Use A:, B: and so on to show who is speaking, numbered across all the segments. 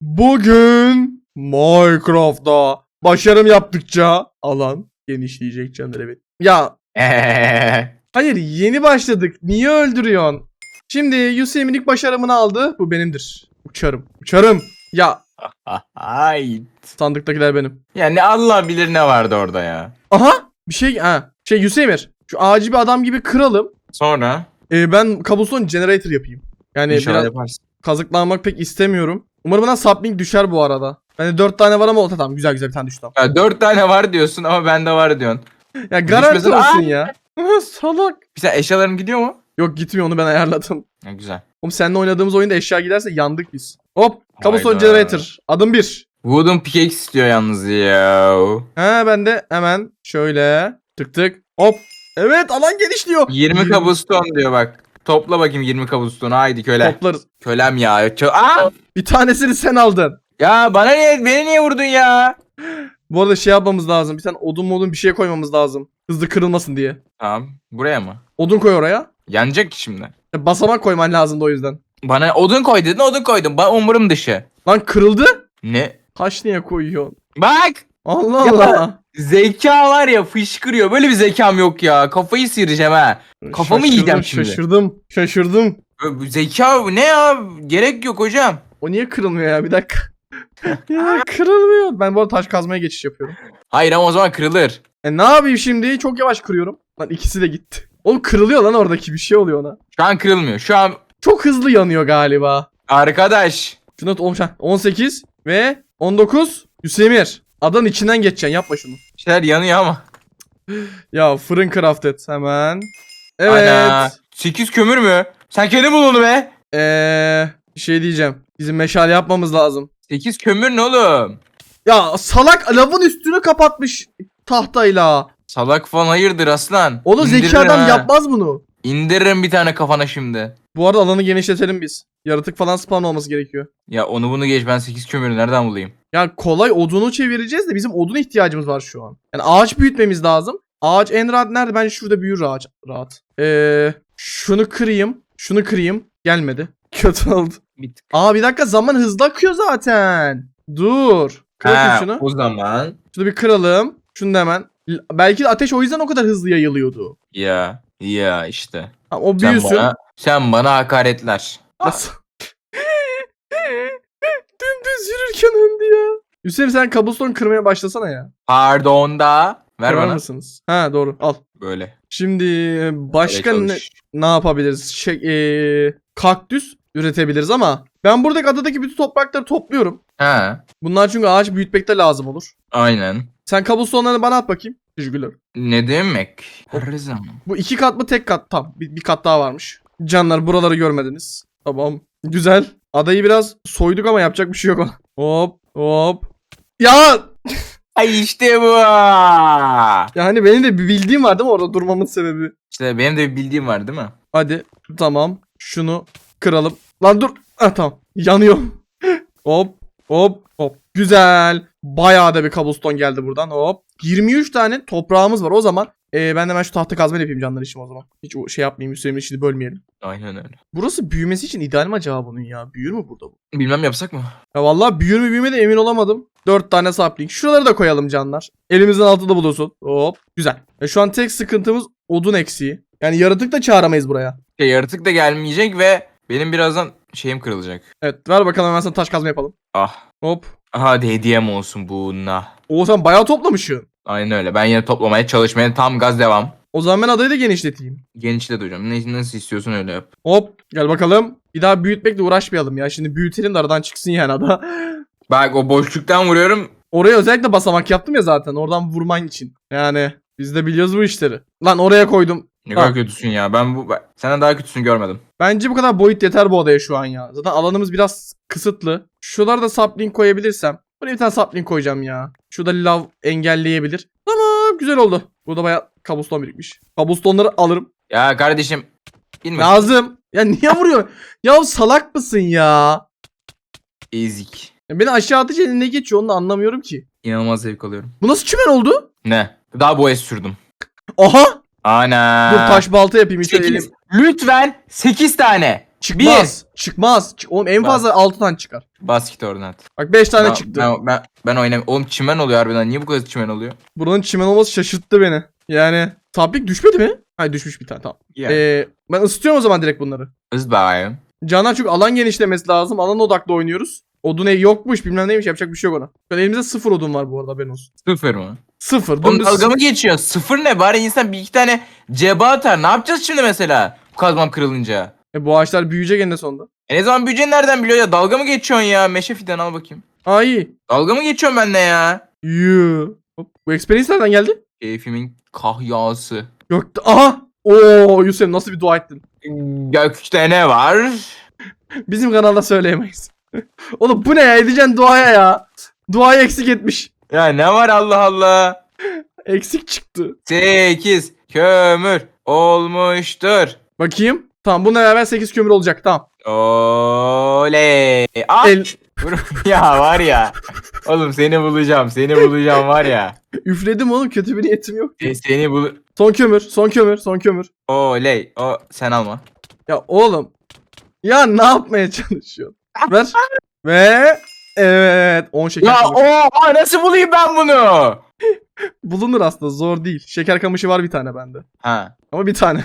A: Bugün Minecraft'ta başarım yaptıkça alan genişleyecek canlar evet. Ya hayır yeni başladık. Niye öldürüyorsun? Şimdi Yusem'in ilk başarımını aldı. Bu benimdir. Uçarım. Uçarım. Ya
B: Ay.
A: sandıktakiler benim.
B: Ya ne Allah bilir ne vardı orada ya.
A: Aha bir şey ha şey Yusemir. Şu ağacı bir adam gibi kıralım.
B: Sonra
A: Ee, ben kabuston generator yapayım. Yani
B: inşallah
A: biraz
B: yaparsın.
A: kazıklanmak pek istemiyorum. Umarım bana sapling düşer bu arada. Bende 4 tane var ama o tamam güzel güzel bir tane düştü tamam.
B: Ya, dört tane var diyorsun ama bende var diyorsun.
A: Ya garanti
B: Düşmesin.
A: olsun
B: Aa!
A: ya. Salak.
B: Bir sen eşyalarım gidiyor mu?
A: Yok gitmiyor onu ben ayarladım.
B: Ha, güzel.
A: Oğlum seninle oynadığımız oyunda eşya giderse yandık biz. Hop.
B: Hayda.
A: generator. Adım 1.
B: Wooden pickaxe istiyor yalnız ya.
A: He ben de hemen şöyle tık tık hop. Evet alan genişliyor.
B: 20 kabuston diyor bak. Topla bakayım 20 kabustonu haydi köle.
A: Toplarız.
B: Kölem ya. Kö- Aa!
A: Bir tanesini sen aldın.
B: Ya bana niye beni niye vurdun ya?
A: Bu arada şey yapmamız lazım. Bir tane odun modun bir şey koymamız lazım. Hızlı kırılmasın diye.
B: Tamam. Buraya mı?
A: Odun koy oraya.
B: Yanacak ki şimdi.
A: Ya Basamak koyman lazımdı o yüzden.
B: Bana odun koy dedin odun koydum. Ba umurum dışı.
A: Lan kırıldı.
B: Ne?
A: Taş niye koyuyorsun?
B: Bak!
A: Allah
B: Ya.
A: Allah.
B: Zeka var ya fışkırıyor. Böyle bir zekam yok ya. Kafayı sıyıracağım ha. Kafamı
A: Şaşırdım,
B: yiyeceğim şimdi.
A: Şaşırdım. Şaşırdım.
B: Zeka ne ya? Gerek yok hocam.
A: O niye kırılmıyor ya bir dakika. ya kırılmıyor. Ben bu arada taş kazmaya geçiş yapıyorum.
B: Hayır ama o zaman kırılır.
A: E ne yapayım şimdi? Çok yavaş kırıyorum. Lan ikisi de gitti. Oğlum kırılıyor lan oradaki bir şey oluyor ona.
B: Şu an kırılmıyor. Şu an
A: Çok hızlı yanıyor galiba.
B: arkadaş.
A: Şuna olmuş ha. 18 ve 19 Hüsemir. Adanın içinden geçeceksin yapma şunu.
B: Şeyler yanıyor ama.
A: Ya fırın crafted hemen. Evet.
B: Ana. 8 kömür mü? Sen kendin bul onu be.
A: Eee bir şey diyeceğim. Bizim meşale yapmamız lazım.
B: 8 kömür ne oğlum?
A: Ya salak lavın üstünü kapatmış tahtayla.
B: Salak falan hayırdır aslan.
A: Oğlum zeki
B: İndiririm
A: adam
B: ha.
A: yapmaz bunu.
B: İndiririm bir tane kafana şimdi.
A: Bu arada alanı genişletelim biz. Yaratık falan spawn olması gerekiyor.
B: Ya onu bunu geç ben 8 kömürü nereden bulayım?
A: Yani kolay odunu çevireceğiz de bizim odun ihtiyacımız var şu an. Yani ağaç büyütmemiz lazım. Ağaç en rahat nerede? Bence şurada büyür ağaç rahat. Ee, şunu kırayım. Şunu kırayım. Gelmedi. Kötü oldu.
B: Bir tık.
A: Aa bir dakika zaman hızlı akıyor zaten. Dur. Kır bakayım
B: Ha,
A: şunu.
B: o zaman.
A: Şunu bir kıralım. Şunu da hemen. Belki de ateş o yüzden o kadar hızlı yayılıyordu.
B: Ya ya işte.
A: Tamam, o
B: Sen
A: büyüsün.
B: bana, sen bana hakaretler.
A: Nasıl? Ya. Hüseyin sen cobblestone kırmaya başlasana ya.
B: Pardon da. Ver
A: Kırar
B: bana.
A: mısınız? Ha doğru al.
B: Böyle.
A: Şimdi başka
B: Böyle
A: ne,
B: çalış.
A: ne yapabiliriz? Şey, eee, kaktüs üretebiliriz ama ben buradaki adadaki bütün toprakları topluyorum.
B: Ha.
A: Bunlar çünkü ağaç büyütmekte lazım olur.
B: Aynen.
A: Sen cobblestone'larını bana at bakayım. Teşekkürler.
B: Ne demek? Her zaman.
A: Bu iki kat mı tek kat? Tam bir, bir kat daha varmış. Canlar buraları görmediniz. Tamam. Güzel. Adayı biraz soyduk ama yapacak bir şey yok. Hop hop. Ya
B: Ay işte bu.
A: ya hani benim de bir bildiğim var değil mi orada durmamın sebebi?
B: İşte benim de bir bildiğim var değil mi?
A: Hadi tamam. Şunu kıralım. Lan dur. Ah tamam. Yanıyor. hop hop hop. Güzel. Bayağı da bir cobblestone geldi buradan. Hop. 23 tane toprağımız var. O zaman e, ben de hemen şu tahta kazmayla yapayım canlar işim o zaman. Hiç o şey yapmayayım. Hüseyin'in işini bölmeyelim.
B: Aynen öyle.
A: Burası büyümesi için ideal mi acaba bunun ya? Büyür mü burada bu?
B: Bilmem yapsak mı?
A: Ya vallahi büyür mü büyüme de emin olamadım. 4 tane sapling. Şuraları da koyalım canlar. Elimizin altında bulunsun. Hop. Güzel. E, şu an tek sıkıntımız odun eksiği. Yani yaratık da çağıramayız buraya.
B: Ya, yaratık da gelmeyecek ve benim birazdan şeyim kırılacak.
A: Evet ver bakalım hemen sana taş kazma yapalım.
B: Ah.
A: Hop.
B: Hadi hediyem olsun buna.
A: O sen bayağı toplamışsın.
B: Aynen öyle. Ben yine toplamaya çalışmaya tam gaz devam.
A: O zaman ben adayı da genişleteyim.
B: Gençle hocam. Ne, nasıl istiyorsun öyle yap.
A: Hop gel bakalım. Bir daha büyütmekle uğraşmayalım ya. Şimdi büyütelim de aradan çıksın yani ada.
B: Bak o boşluktan vuruyorum.
A: Oraya özellikle basamak yaptım ya zaten. Oradan vurman için. Yani biz de biliyoruz bu işleri. Lan oraya koydum.
B: Ne kadar kötüsün ya. Ben bu ben- senden daha kötüsünü görmedim.
A: Bence bu kadar boyut yeter bu odaya şu an ya. Zaten alanımız biraz kısıtlı. Şuralarda sapling koyabilirsem. Buraya bir tane sapling koyacağım ya. Şurada lav engelleyebilir. Tamam güzel oldu. Burada bayağı kabuston birikmiş. Kabustonları alırım.
B: Ya kardeşim. Bilme.
A: Lazım. Ya niye vuruyor? ya salak mısın ya?
B: Ezik.
A: ya? Beni aşağı atınca ne geçiyor onu da anlamıyorum ki.
B: İnanılmaz zevk alıyorum.
A: Bu nasıl çimen oldu?
B: Ne? Daha bu es sürdüm.
A: Aha!
B: Ana.
A: Dur taş balta yapayım.
B: Sekiz. Lütfen 8 tane.
A: Çıkmaz. Çıkmaz. Çık- Oğlum en
B: Bak.
A: fazla 6 tane çıkar.
B: Basket ordinat.
A: Bak 5 tane
B: Ben,
A: çıktı.
B: ben, ben, ben oynam. Oğlum çimen oluyor harbiden. Niye bu kadar çimen oluyor?
A: Buranın çimen olması şaşırttı beni. Yani tablik düşmedi mi? Hayır düşmüş bir tane tamam.
B: Yani.
A: Ee, ben ısıtıyorum o zaman direkt bunları.
B: Hız.
A: Canan çünkü alan genişlemesi lazım. Alan odaklı oynuyoruz. Odun ev yokmuş bilmem neymiş yapacak bir şey yok ona. An elimizde sıfır odun var bu arada haberin olsun.
B: Sıfır mı?
A: Sıfır.
B: Oğlum
A: Dümdüz
B: dalga mı geçiyor? Sıfır ne? Bari insan bir iki tane ceba atar. Ne yapacağız şimdi mesela? Kazmam kırılınca.
A: E, bu ağaçlar büyüyecek eninde sonunda.
B: E ne zaman büyüyeceğini nereden biliyor ya? Dalga mı geçiyorsun ya? Meşe fidan al bakayım.
A: İyi.
B: Dalga mı geçiyorsun benimle ya?
A: Hop, Bu experience nereden geldi?
B: Keyfimin kahyası.
A: Gökte. Aha. Oo Yusuf nasıl bir dua ettin?
B: Gökte ne var?
A: Bizim kanalda söyleyemeyiz. Oğlum bu ne ya? Edeceksin duaya ya. Duayı eksik etmiş.
B: Ya ne var Allah Allah?
A: Eksik çıktı.
B: Sekiz kömür olmuştur.
A: Bakayım. Tamam bununla beraber 8 kömür olacak tamam.
B: Oley. Ah!
A: El,
B: ya var ya. Oğlum seni bulacağım. Seni bulacağım var ya.
A: üfledim oğlum kötü bir niyetim yok.
B: E, Seni bul...
A: Son kömür, son kömür, son kömür.
B: Oley. O sen alma.
A: Ya oğlum. Ya ne yapmaya çalışıyorsun? Ver. Ve evet 10 şeker
B: Ya
A: kamışı.
B: o nasıl bulayım ben bunu?
A: Bulunur aslında zor değil. Şeker kamışı var bir tane bende.
B: Ha.
A: Ama bir tane.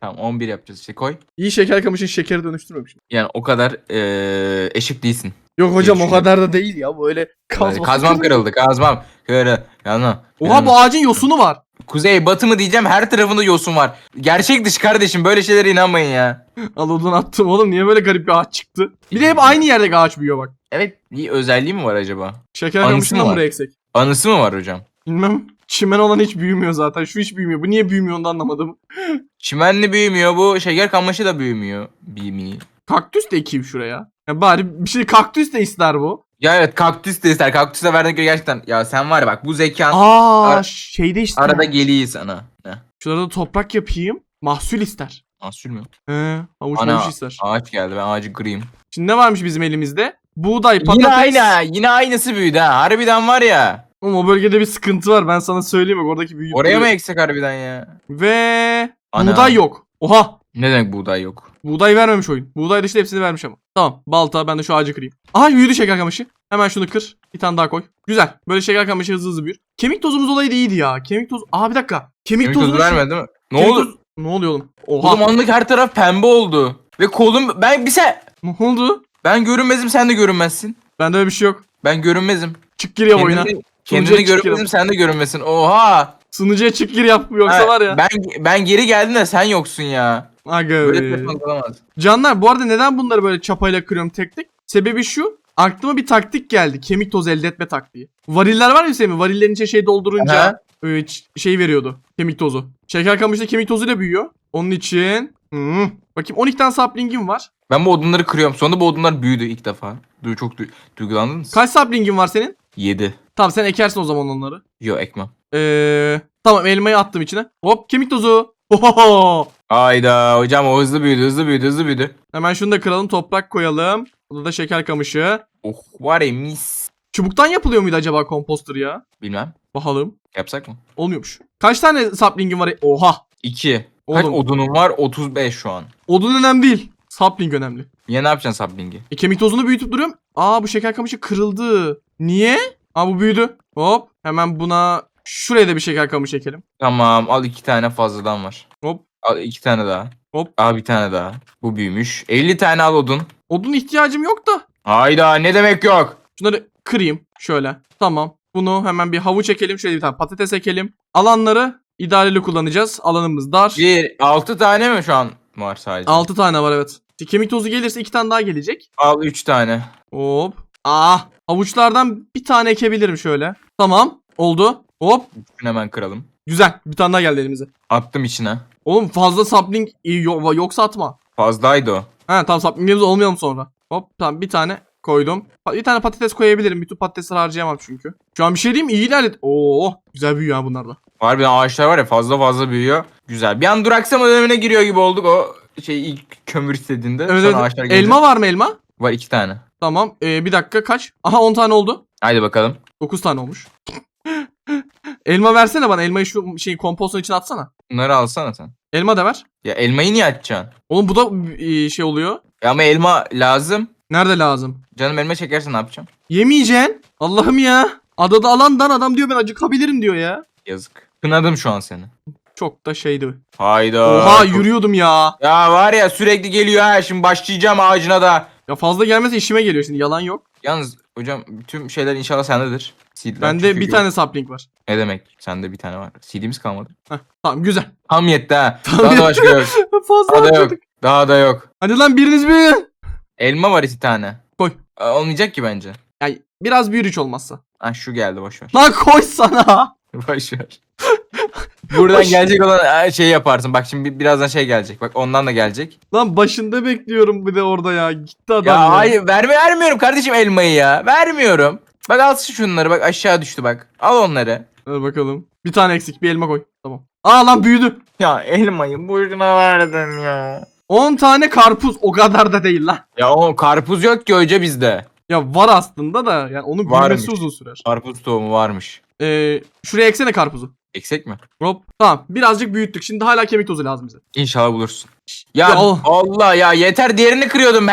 B: Tamam 11 yapacağız işte koy.
A: İyi şeker kamışın şekeri dönüştürmemişim.
B: Yani o kadar eee eşit değilsin.
A: Yok hocam o
B: düşünüyorum.
A: kadar da değil ya. Böyle kazma.
B: Kazmam kırıldı kazmam. Kırıldı. Kazmam.
A: Oha bu ağacın yosunu var.
B: Kuzey batı mı diyeceğim her tarafında yosun var. Gerçek dışı kardeşim böyle şeylere inanmayın ya.
A: Al odun attım oğlum niye böyle garip bir ağaç çıktı? Bir de hep aynı yerde ağaç büyüyor bak.
B: Evet bir özelliği mi var acaba?
A: Şeker
B: Anısı
A: kamışından
B: mı var?
A: buraya eksik.
B: Anısı mı var hocam?
A: Bilmem. Çimen olan hiç büyümüyor zaten. Şu hiç büyümüyor. Bu niye büyümüyor onu da anlamadım.
B: Çimenli büyümüyor bu şeker kamışı da büyümüyor. Büyümüyor.
A: Kaktüs de ekeyim şuraya. Ya bari bir şey kaktüs de ister bu.
B: Ya evet kaktüs de ister. Kaktüse verdiğin göre gerçekten. Ya sen var ya bak bu zekan
A: Aa
B: Ara-
A: şeyde işte.
B: arada geliyor sana. Ne?
A: Şurada da toprak yapayım. Mahsul ister.
B: Mahsul mü?
A: He, havuç
B: Ana
A: ister.
B: ağaç geldi ben ağacı kırayım.
A: Şimdi ne varmış bizim elimizde? Buğday, patates.
B: Yine aynı yine aynısı büyüdü ha. Harbiden var ya.
A: Oğlum o bölgede bir sıkıntı var. Ben sana söyleyeyim bak oradaki büyük.
B: Oraya mı eksik harbiden ya?
A: Ve
B: Ana.
A: buğday yok. Oha.
B: Ne demek buğday yok?
A: Buğday vermemiş oyun. Buğday dışında hepsini vermiş ama. Tamam. Balta ben de şu ağacı kırayım. Aha büyüdü şeker kamışı. Hemen şunu kır. Bir tane daha koy. Güzel. Böyle şeker kamışı hızlı hızlı büyür. Kemik tozumuz olayı da iyiydi ya. Kemik tozu. Aa bir dakika. Kemik,
B: Kemik
A: tozu
B: vermedi mi? Ne
A: Kemik
B: oldu?
A: tozu- Ne oluyor oğlum? Oha.
B: Oğlum anlık her taraf pembe oldu. Ve kolum ben bir sen
A: Ne oldu?
B: ben görünmezim sen de görünmezsin.
A: Bende öyle bir şey yok.
B: Ben görünmezim.
A: Çık gir yap oyuna.
B: Kendini,
A: Sunucuya
B: sen de görünmesin. Oha.
A: Sunucuya çık gir yap yoksa
B: Ha,
A: var ya.
B: Ben ben geri geldim de sen yoksun ya.
A: Aga
B: Böyle
A: be.
B: telefon olamaz.
A: Canlar bu arada neden bunları böyle çapayla kırıyorum tek tek? Sebebi şu. Aklıma bir taktik geldi. Kemik tozu elde etme taktiği. Variller var ya Semih. Varillerin içine şey doldurunca e, ç- şey veriyordu. Kemik tozu. Şeker kamışta kemik tozuyla büyüyor. Onun için hmm. bakayım 12 tane saplingim var.
B: Ben bu odunları kırıyorum. Sonunda bu odunlar büyüdü ilk defa. Du çok du duygulandınız.
A: Kaç saplingin var senin?
B: 7.
A: Tamam sen ekersin o zaman onları.
B: Yo ekmem.
A: Ee, tamam elmayı attım içine. Hop kemik tozu. Ohoho.
B: Ayda hocam o hızlı büyüdü hızlı büyüdü hızlı büyüdü.
A: Hemen şunu da kıralım toprak koyalım. Burada da şeker kamışı.
B: Oh var ya mis.
A: Çubuktan yapılıyor muydu acaba komposter ya?
B: Bilmem.
A: Bakalım.
B: Yapsak mı?
A: Olmuyormuş. Kaç tane saplingin var? Oha.
B: 2. Kaç
A: Oğlum.
B: odunum var? 35 şu an.
A: Odun önemli değil. Sapling önemli.
B: Ya ne yapacaksın sapling'i?
A: E kemik tozunu büyütüp duruyorum. Aa bu şeker kamışı kırıldı. Niye? Aa bu büyüdü. Hop. Hemen buna şuraya da bir şeker kamışı ekelim.
B: Tamam al 2 tane fazladan var.
A: Hop.
B: Al 2 tane daha.
A: Hop.
B: Al bir tane daha. Bu büyümüş. 50 tane al odun.
A: Odun ihtiyacım yok da.
B: Hayda ne demek yok?
A: Şunları kırayım. Şöyle. Tamam. Bunu hemen bir havuç ekelim. Şöyle bir tane patates ekelim. Alanları idareli kullanacağız. Alanımız dar.
B: 1 6 tane mi şu an var sadece?
A: 6 tane var evet. Kemik tozu gelirse 2 tane daha gelecek.
B: Al 3 tane.
A: Hop. Aa, havuçlardan bir tane ekebilirim şöyle. Tamam. Oldu. Hop.
B: Hemen kıralım.
A: Güzel. Bir tane daha geldi elimize.
B: Attım içine.
A: Oğlum fazla sapling yo- yoksa atma.
B: Fazlaydı o.
A: Ha tamam saplingimiz mu sonra? Hop tamam bir tane koydum. Bir tane patates koyabilirim. Bütün patatesleri harcayamam çünkü. Şu an bir şey diyeyim mi? iyi ilerledi. Oo güzel büyüyor ha bunlar da.
B: Harbiden ağaçlar var ya fazla fazla büyüyor. Güzel. Bir an duraksama dönemine giriyor gibi olduk o şey ilk kömür istediğinde.
A: Evet,
B: Sonra
A: evet.
B: ağaçlar gelince-
A: Elma var mı elma?
B: Var iki tane.
A: Tamam. Ee, bir dakika kaç? Aha 10 tane oldu.
B: Haydi bakalım.
A: 9 tane olmuş. Elma versene bana. Elmayı şu şeyin kompostun içine atsana.
B: Bunları alsana sen.
A: Elma da ver.
B: Ya elmayı niye açacaksın?
A: Oğlum bu da e, şey oluyor.
B: Ya ama elma lazım.
A: Nerede lazım?
B: Canım elma çekersen ne yapacağım?
A: Yemeyeceksin. Allah'ım ya. Adada alandan adam diyor ben acıkabilirim diyor ya.
B: Yazık. Kınadım şu an seni.
A: Çok da şeydi.
B: Hayda.
A: Oha yürüyordum ya.
B: Ya var ya sürekli geliyor ha şimdi başlayacağım ağacına da.
A: Ya fazla gelmese işime geliyor şimdi yalan yok.
B: Yalnız hocam tüm şeyler inşallah sendedir. Seedler
A: Bende
B: çünkü
A: bir
B: yok.
A: tane sapling var.
B: Ne demek? Sende bir tane var. Seedimiz kalmadı.
A: Heh, tamam güzel.
B: Tam yetti ha.
A: Tam
B: Daha da
A: yetti.
B: başka yok.
A: Fazla
B: Daha da yok.
A: harcadık.
B: Daha da yok.
A: Hadi lan biriniz büyüyün.
B: Elma var iki tane.
A: Koy.
B: Aa, Olmayacak ki bence.
A: Yani biraz büyür hiç olmazsa.
B: Ha şu geldi boş ver.
A: Lan koy sana.
B: boş ver. Buradan gelecek olan aa, şey yaparsın. Bak şimdi bir- birazdan şey gelecek. Bak ondan da gelecek.
A: Lan başında bekliyorum bir de orada ya. Gitti adam
B: Ya
A: ya.
B: hayır verme vermiyorum kardeşim elmayı ya. Vermiyorum. Bak al şunları bak aşağı düştü bak. Al onları.
A: Ver bakalım. Bir tane eksik bir elma koy. Tamam. Aa lan büyüdü.
B: Ya elmayı boşuna verdin ya.
A: 10 tane karpuz o kadar da değil lan.
B: Ya o karpuz yok ki hoca bizde.
A: Ya var aslında da yani onun büyümesi
B: Varmış.
A: uzun sürer.
B: Karpuz tohumu varmış.
A: Ee, şuraya eksene karpuzu.
B: Eksik mi?
A: Hop. Tamam birazcık büyüttük. Şimdi hala kemik tozu lazım bize.
B: İnşallah bulursun. Ya,
A: Ya o-
B: Allah ya yeter diğerini kırıyordum be.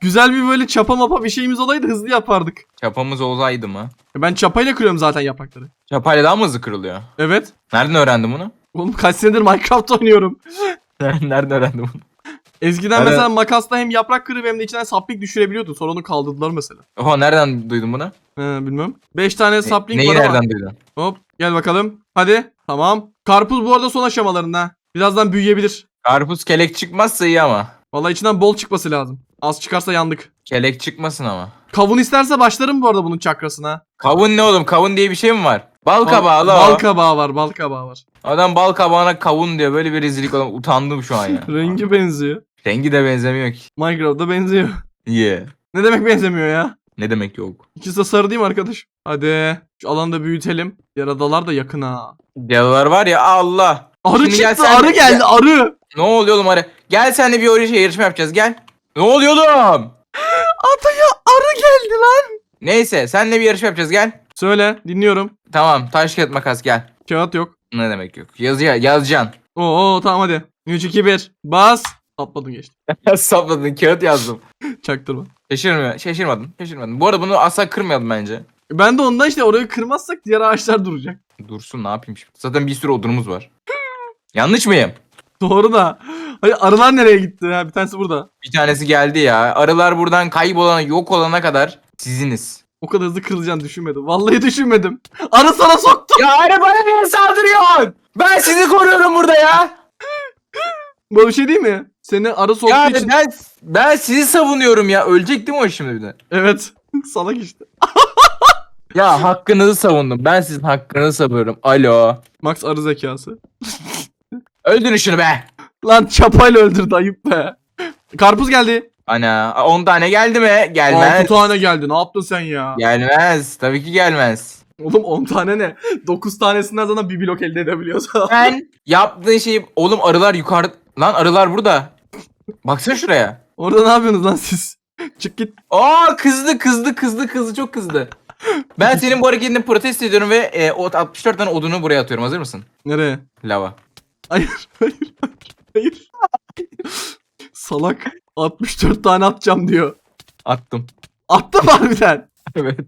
A: Güzel bir böyle çapa mapa bir şeyimiz olaydı hızlı yapardık.
B: Çapamız olsaydı mı?
A: Ben çapayla kırıyorum zaten yaprakları.
B: Çapayla daha mı hızlı kırılıyor?
A: Evet.
B: Nereden öğrendin bunu?
A: Oğlum kaç senedir Minecraft oynuyorum.
B: Nereden öğrendin bunu?
A: Eskiden
B: Evet.
A: mesela makasla hem yaprak kırıp hem de içinden saplik düşürebiliyordun. Sonra onu kaldırdılar mesela.
B: Oha nereden duydun bunu?
A: He bilmem. 5 tane sapling
B: Neyi
A: var ama.
B: nereden duydun?
A: Hop gel bakalım. Hadi. Tamam. Karpuz bu arada son aşamalarında. Birazdan büyüyebilir.
B: Karpuz kelek çıkmazsa iyi ama.
A: Vallahi içinden bol çıkması lazım. Az çıkarsa yandık.
B: Kelek çıkmasın ama.
A: Kavun isterse başlarım bu arada bunun çakrasına.
B: Kavun ne oğlum? Kavun diye bir şey mi var? Bal kabağı la
A: Bal kabağı var, bal kabağı var.
B: Adam bal kabağına kavun diyor. Böyle bir rezillik olan utandım şu an ya.
A: Rengi benziyor.
B: Rengi de benzemiyor ki.
A: Minecraft'ta benziyor.
B: Yeah.
A: Ne demek benzemiyor ya?
B: Ne demek yok.
A: İkisi de sarı değil mi arkadaş? Hadi. Şu alanı da büyütelim. Diğer adalar da yakın ha.
B: Yalılar var ya Allah.
A: Arı
B: Şimdi gel
A: çıktı,
B: sen de-
A: arı geldi, arı.
B: Ne oluyor oğlum hadi. Gel senle bir oraya şey yarışma yapacağız gel. Ne oluyor oğlum?
A: Adaya arı geldi lan.
B: Neyse senle bir yarışma yapacağız gel.
A: Söyle, dinliyorum.
B: Tamam taş kağıt makas gel.
A: Kağıt yok.
B: Ne demek yok. Yazı yazacaksın.
A: Oo, tamam hadi. 3 2 1. Bas. Atladın geçti.
B: Sapladın kağıt yazdım.
A: Çaktırma.
B: Şaşırmıyor. Şaşırmadın. Şaşırmadın. Bu arada bunu asla kırmayalım bence.
A: Ben de ondan işte orayı kırmazsak diğer ağaçlar duracak.
B: Dursun ne yapayım şimdi. Zaten bir sürü odunumuz var. Yanlış mıyım?
A: Doğru da. Hayır arılar nereye gitti? Ha, bir tanesi burada.
B: Bir tanesi geldi ya. Arılar buradan kaybolana yok olana kadar siziniz.
A: O kadar hızlı kırılacağını düşünmedim. Vallahi düşünmedim. Arı sana soktu.
B: Ya arı bana niye saldırıyorsun? Ben sizi koruyorum burada ya.
A: Bu bir şey değil mi? Seni arı soktuğu
B: Ya
A: için.
B: ben, ben sizi savunuyorum ya. Ölecek değil mi o şimdi bir de?
A: Evet. Salak işte.
B: Ya hakkınızı savundum. Ben sizin hakkınızı savunuyorum. Alo.
A: Max arı zekası.
B: Öldürün şunu be.
A: Lan çapayla öldürdü ayıp be. Karpuz geldi.
B: Ana 10 tane geldi mi?
A: 6
B: Gelmez.
A: tane geldi. Ne yaptın sen ya?
B: Gelmez. Tabii ki gelmez.
A: Oğlum 10 tane ne? 9 tanesinden zaten bir blok elde edebiliyorsa.
B: Ben yaptığın şeyi... Oğlum arılar yukarıda... Lan arılar burada. Baksana şuraya.
A: Orada ne yapıyorsunuz lan siz? Çık git.
B: Aa kızdı kızdı kızdı kızdı çok kızdı. Ben senin bu hareketini protesto ediyorum ve e, o 64 tane odunu buraya atıyorum. Hazır mısın?
A: Nereye?
B: Lava.
A: Hayır, hayır, hayır. hayır. Salak. 64 tane atacağım diyor.
B: Attım.
A: Attım harbiden.
B: evet.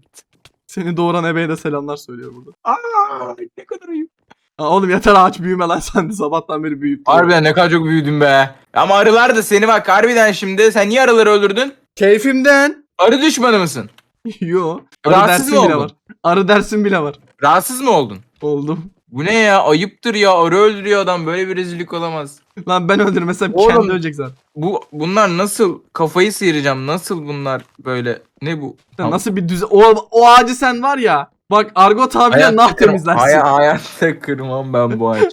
A: Seni doğuran ebeye de selamlar söylüyor burada.
B: Aa ne kadar ayıp.
A: Oğlum yeter ağaç büyüme lan sen de sabahtan beri duruyor.
B: Harbiden ne kadar çok büyüdüm be. Ama arılar da seni bak harbiden şimdi. Sen niye arıları öldürdün?
A: Keyfimden.
B: Arı düşmanı mısın?
A: Yo. Arı
B: Rahatsız
A: dersim
B: mı
A: bile
B: oldun?
A: var. Arı dersim bile var.
B: Rahatsız mı oldun?
A: Oldum.
B: Bu ne ya? Ayıptır ya. Arı öldürüyor adam. Böyle bir rezillik olamaz.
A: Lan ben öldürmesem
B: Oğlum.
A: kendi ölecek zaten.
B: Bu bunlar nasıl kafayı sıyıracağım? Nasıl bunlar böyle? Ne bu?
A: Sen nasıl bir düzen... O, o ağacı sen var ya. Bak argo tabirle nah temizlersin.
B: Haya- hayatta kırmam ben bu ağacı.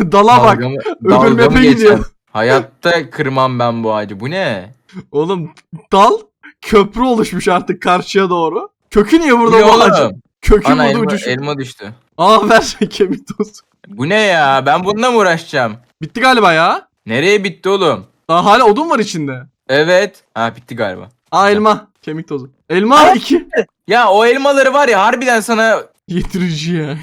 A: Dala bak.
B: Dalgamı-
A: Öbür
B: dalgamı geçen.
A: gidiyor.
B: Hayatta kırmam ben bu ağacı. Bu ne?
A: Oğlum dal köprü oluşmuş artık karşıya doğru. Kökü niye
B: Bu
A: burada bu ağacın?
B: oğlum?
A: Kökü
B: Ana
A: burada
B: elma,
A: ucu
B: elma düştü.
A: Aa ver kemik tozu.
B: Bu ne ya? Ben bununla mı uğraşacağım?
A: Bitti galiba ya.
B: Nereye bitti oğlum?
A: Daha hala odun var içinde.
B: Evet. Ha bitti galiba.
A: Aa elma. Kemik tozu. Elma 2.
B: Ya o elmaları var ya harbiden sana
A: Yetirici ya.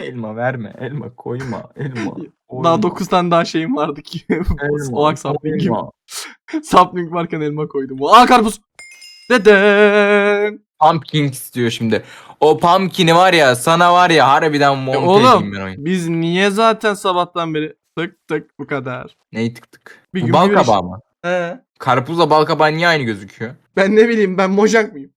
B: Elma verme. Elma koyma. Elma. koyma,
A: Daha 9 tane daha şeyim vardı ki.
B: elma,
A: Oak sapling gibi.
B: koyma.
A: Sapling varken elma koydum. Aa karpuz. Deden.
B: Pumpkin istiyor şimdi. O pumpkin'i var ya sana var ya harbiden monte
A: E oğlum
B: edeyim ben oyun.
A: biz niye zaten sabahtan beri tık tık bu kadar.
B: Neyi tık tık.
A: Bir
B: Bu
A: gün
B: bal
A: güneş-
B: kabağı mı?
A: He.
B: Karpuzla bal kabağı niye aynı gözüküyor?
A: Ben ne bileyim ben mojang mıyım?